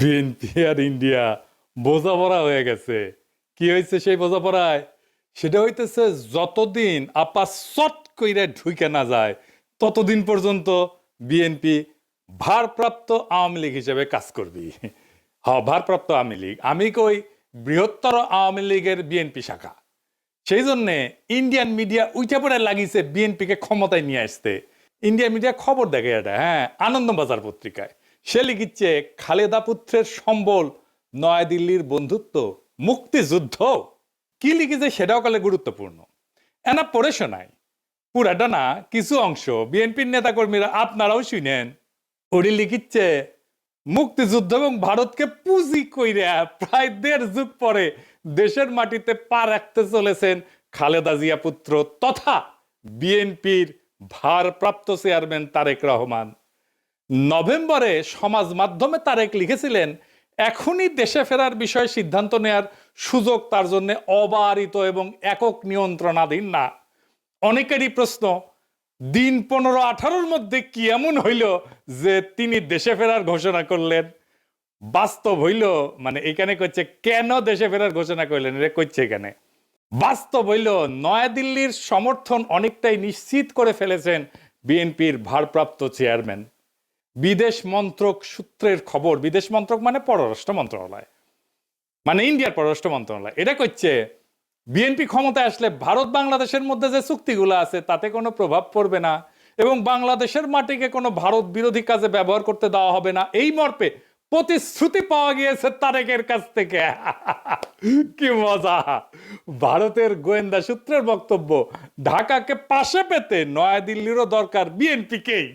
BNP আর India বোঝাপড়া হয়ে গেছে। কি হয়েছে সেই বোঝাপড়ায়? সেটা হইতেছে যতদিন আপা চট কইরা ঢুকে না যায়, ততদিন পর্যন্ত বিএনপি ভারপ্রাপ্ত আওয়ামী লীগ হিসেবে কাজ করবি। হ্যাঁ ভারপ্রাপ্ত আওয়ামী লীগ। আমি কই বৃহত্তর আওয়ামী লীগের বিএনপি শাখা। সেই জন্যে ইন্ডিয়ান মিডিয়া উইটা পড়ে লাগিয়েছে বিএনপিকে ক্ষমতায় নিয়ে আসতে। ইন্ডিয়ান মিডিয়া খবর দেখে এটা হ্যাঁ আনন্দবাজার পত্রিকায়। সে লিখিচ্ছে, খালেদা পুত্রের সম্বল নয়াদিল্লির বন্ধুত্ব, মুক্তিযুদ্ধ। কি লিখেছে সেটাও কালে গুরুত্বপূর্ণ। এনা পড়ে শোনায় পুরাটা না, কিছু অংশ বিএনপির নেতাকর্মীরা আপনারাও শুনেন। ওরি লিখিচ্ছে, মুক্তিযুদ্ধ এবং ভারতকে পুঁজি কইরা প্রায় দেড় যুগ পরে দেশের মাটিতে পা রাখতে চলেছেন খালেদা জিয়া পুত্র তথা বিএনপির ভারপ্রাপ্ত চেয়ারম্যান তারেক রহমান। নভেম্বরে সমাজ মাধ্যমে তারেক লিখেছিলেন, এখনই দেশে ফেরার বিষয়ে সিদ্ধান্ত নেয়ার সুযোগ তার জন্য অবারিত এবং একক নিয়ন্ত্রণাধীন না। অনেকেরই প্রশ্ন, দিন পনেরো আঠারোর মধ্যে কি এমন হইল যে তিনি দেশে ফেরার ঘোষণা করলেন? বাস্তব হইল মানে এখানে কচ্ছে কেন দেশে ফেরার ঘোষণা করলেন? এটা কচ্ছে এখানে। বাস্তব হইল, নয়াদিল্লির সমর্থন অনেকটাই নিশ্চিত করে ফেলেছেন বিএনপির ভারপ্রাপ্ত চেয়ারম্যান। বিদেশ মন্ত্রক সূত্রের খবর, বিদেশ মন্ত্রক মানে পররাষ্ট্র মন্ত্রণালয় মানে ইন্ডিয়ার পররাষ্ট্র মন্ত্রণালয়। এটা করছে বিএনপি ক্ষমতায় আসলে ভারত বাংলাদেশের মধ্যে যে চুক্তিগুলো আছে, তাতে কোনো প্রভাব পড়বে না এবং বাংলাদেশের মাটিকে কোনো ভারত বিরোধী কাজে ব্যবহার করতে দেওয়া হবে না। এই মর্পে প্রতিশ্রুতি পাওয়া গিয়েছে তারেকের কাছ থেকে। কি মজা! ভারতের গোয়েন্দা সূত্রের বক্তব্য, ঢাকাকে পাশে পেতে নয়াদিল্লিরও দরকার বিএনপিকেই।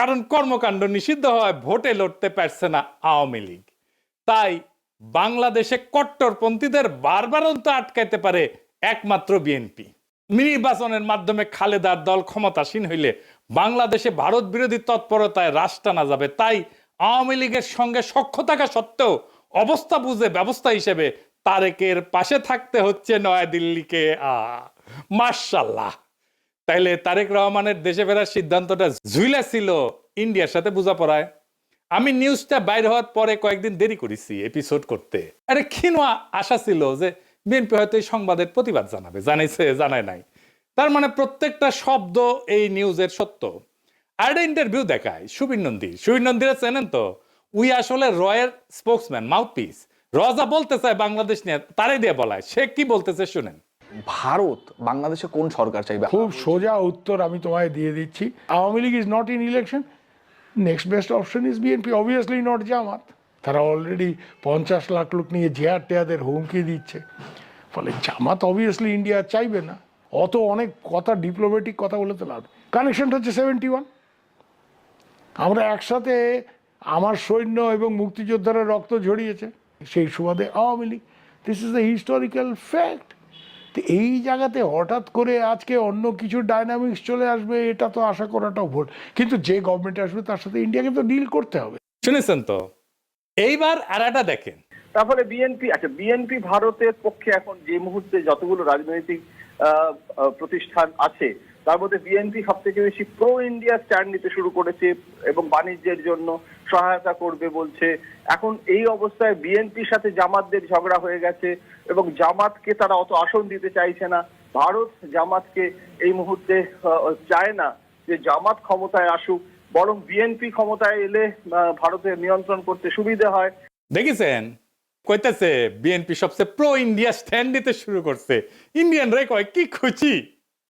কারণ কর্মকাণ্ড নিষিদ্ধ হওয়ায় ভোটে লড়তে পারছে না আওয়ামী লীগ। তাই বাংলাদেশে কট্টরপন্থীদের বারবারন্ত আটকাইতে পারে একমাত্র বিএনপি। নির্বাচনের মাধ্যমে খালেদার দল ক্ষমতাসীন হইলে বাংলাদেশে ভারত বিরোধী তৎপরতায় রাশ টানা যাবে। তাই আওয়ামী লীগের সঙ্গে সখ্য থাকা সত্ত্বেও অবস্থা বুঝে ব্যবস্থা হিসেবে তারেকের পাশে থাকতে হচ্ছে নয়াদিল্লিকে। আ মার্শাল্লাহ তাইলে তারেক রহমানের দেশে ফেরার সিদ্ধান্তটা ঝুইলা ছিল ইন্ডিয়ার সাথে বোঝাপড়ায়। আমি নিউজটা বাইর হওয়ার পরে কয়েকদিন দেরি করেছি এপিসোড করতে। আরে ক্ষীণা আশা ছিল যে বিএনপি হয়তো এই সংবাদের প্রতিবাদ জানাবে। জানাইছে, জানায় নাই। তার মানে প্রত্যেকটা শব্দ এই নিউজের সত্য। আর ইন্টারভিউ দেখায় সুবীর নন্দী। সুবীর নন্দীরা চেনেন তো? উই আসলে রয়ের স্পোক্সম্যান মাউথপিস রজা বলতে চায় বাংলাদেশ নিয়ে তারাই দিয়ে বলায়। সে কি বলতেছে শুনেন। ভারত বাংলাদেশে কোন সরকার চাইবে? খুব সোজা উত্তর আমি তোমায় দিয়ে দিচ্ছি। Awami League is not in election next best option is BNP obviously not Jamaat. তারা অলরেডি পঞ্চাশ লাখ লোক নিয়ে জেয়ার টেয়াদের হুমকি দিচ্ছে। ফলে জামাত অবভিয়াসলি ইন্ডিয়া চাইবে না। অত অনেক কথা ডিপ্লোম্যাটিক কথা বলে তো লাভ কানেকশনটা হচ্ছে সেভেন্টি ওয়ান আমরা একসাথে আমার সৈন্য এবং মুক্তিযোদ্ধারা রক্ত ঝরিয়েছে। সেই সুবাদে Awami League this is the historical fact তো এই জায়গাতে হঠাৎ করে আজকে অন্য কিছু ডাইনামিক্স চলে আসবে এটা তো আশা করাটাও ভুল। কিন্তু যে গভর্নমেন্ট আসবে তার সাথে ইন্ডিয়াকে তো ডিল করতে হবে। শুনেছেন তো? এইবার আর একটা দেখেন। তারপরে বিএনপি আচ্ছা বিএনপি ভারতের পক্ষে এখন যে মুহূর্তে যতগুলো রাজনৈতিক প্রতিষ্ঠান আছে তার মধ্যে বিএনপি সব থেকে বেশি প্রো ইন্ডিয়া স্ট্যান্ড নিতে শুরু করেছে এবং বাণিজ্যের জন্য সহায়তা করবে বলছে। এখন এই অবস্থায় বিএনপির সাথে জামাতদের ঝগড়া হয়ে গেছে এবং জামাতকে তারা অত আসন দিতে চাইছে না। ভারত জামাতকে এই মুহূর্তে চায় না যে জামাত ক্ষমতায় আসুক, বরং বিএনপি ক্ষমতায় এলে ভারতের নিয়ন্ত্রণ করতে সুবিধে হয়। দেখেছেন? কইতেছে, বিএনপি সবচেয়ে প্রো ইন্ডিয়া স্ট্যান্ড দিতে শুরু করছে। ইন্ডিয়ান রে কয়, কি খুশি?